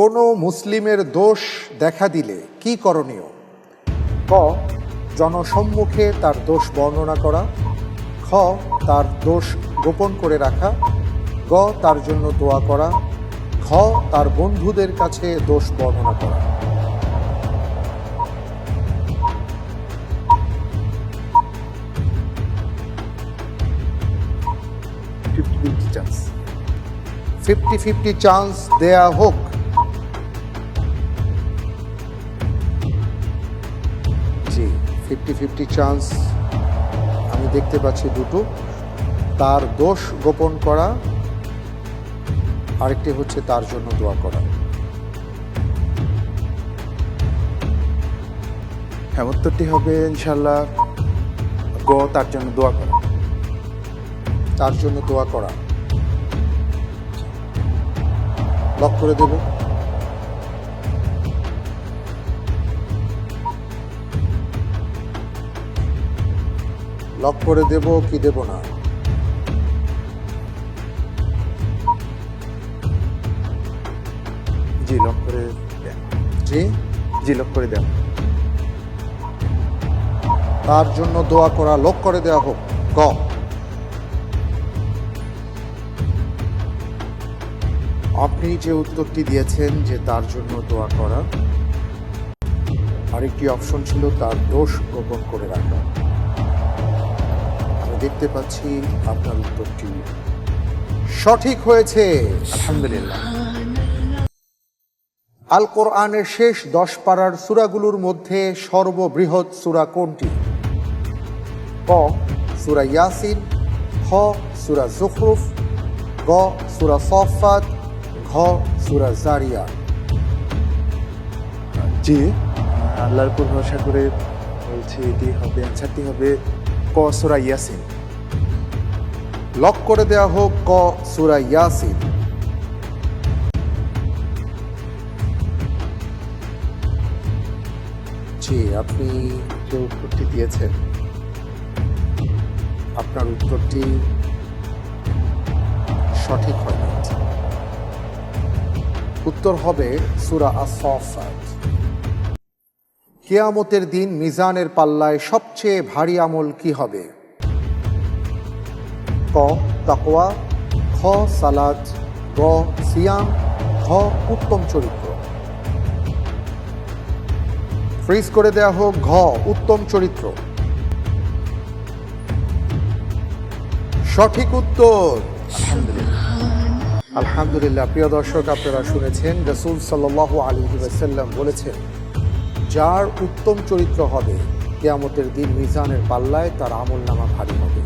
কোনো মুসলিমের দোষ দেখা দিলে কি করণীয়? ক, জনসম্মুখে তার দোষ বর্ণনা করা। খ, তার দোষ গোপন করে রাখা। গ, তার জন্য দোয়া করা। খ তার বন্ধুদের কাছে দোষ বর্ণনা করা। ফিফটি ফিফটি চান্স দেয়া হোক। ফিফটি ফিফটি চান্স আমি দেখতে পাচ্ছি দুটো। তার দোষ গোপন করা, আরেকটি হচ্ছে তার জন্য দোয়া করা। হ্যাঁ উত্তরটি হবে ইনশাল্লাহ গ, তার জন্য দোয়া করা। তার জন্য দোয়া করা। লক করে দেব। লক করে দেব কি দেব না? জি, লক করে জি? জি, লক করে দেন। তার জন্য দোয়া করা, লক করে দেওয়া হোক। ক আপনি যে উত্তরটি দিয়েছেন যে তার জন্য দোয়া করা, আরেকটি অপশন ছিল তার দোষ গোপন করে রাখা। দেখতে পাচ্ছি আপনার উত্তরটি। সঠিক হয়েছে। আলহামদুলিল্লাহ। আল কোরআনের শেষ দশ পাড়ার সূরাগুলোর মধ্যে সর্ববৃহৎ সূরা কোনটি? ক সুরা ইয়াসিন খ সুরা জুখরুফ গ সুরা সফাত ঘ সুরা জারিয়া। জি আল্লাহর উপর ভরসা করে বলছি এটি হবে অ্যান্সারটি হবে ক সুরা ইয়াসিন। লক করে দেয়া হোক ক সুরা ইয়াসিন। জি, আপনি যে উত্তরটি দিয়েছেন, আপনার উত্তরটি সঠিক হয়নি উত্তর হবে সূরা আস-সাফাত। কিয়ামতের দিন মিজানের পাল্লায় সবচেয়ে ভারী আমল কি হবে? ক, তাকওয়া খ সালাদ গ, সিয়াম, ঘ, উত্তম চরিত্র। ফ্রিজ করে দেয়া হোক, ঘ, উত্তম চরিত্র। সঠিক উত্তর। আলহামদুলিল্লাহ। প্রিয় দর্শক, আপনারা শুনেছেন, রসুল সাল্লাহ আলী ওয়াসাল্লাম বলেছেন যার উত্তম চরিত্র হবে। কেয়ামতের দিন মিজানের পাল্লায় তার আমল নামা ভারী হবে।